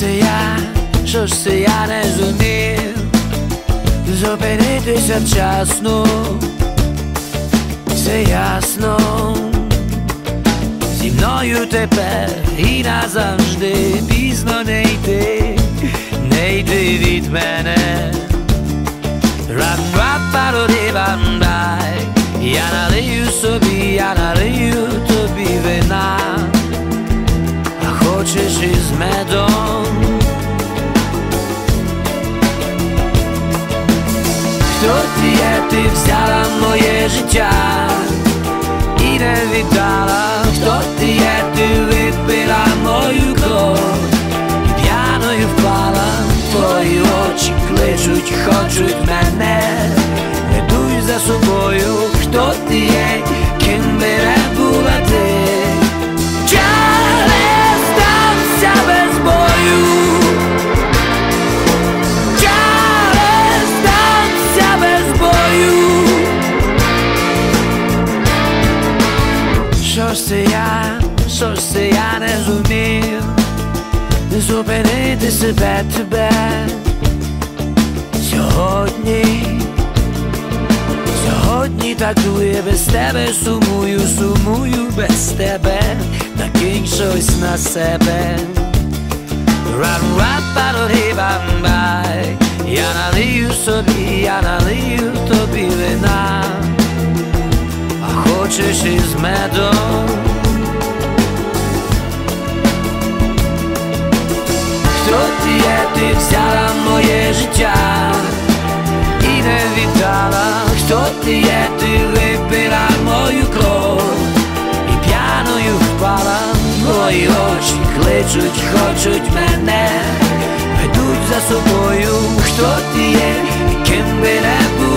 се я, що ж се я не зумів зупинитися вчасно, все ясно, зі мною тепер і назавжди. Пізно не йти, не йти від мене. Ран хочеш із медом. Хто ти є, ти взяла моє життя Що ж це я, що ж це я не зумів? Зупинити себе тебе. Сьогодні, сьогодні так дує без тебе, сумую, сумую без тебе, накинь щось на себе. Ран рапароди бамбай Я налию собі, я налию тобі вина, а хочеш із медом. Хто ти взяла моє життя і не віддала, хто ти є, ти випила мою кров і п'яною впала, мої очі кличуть, хочуть мене, ведуть за собою, хто ти є, і ким би не ти.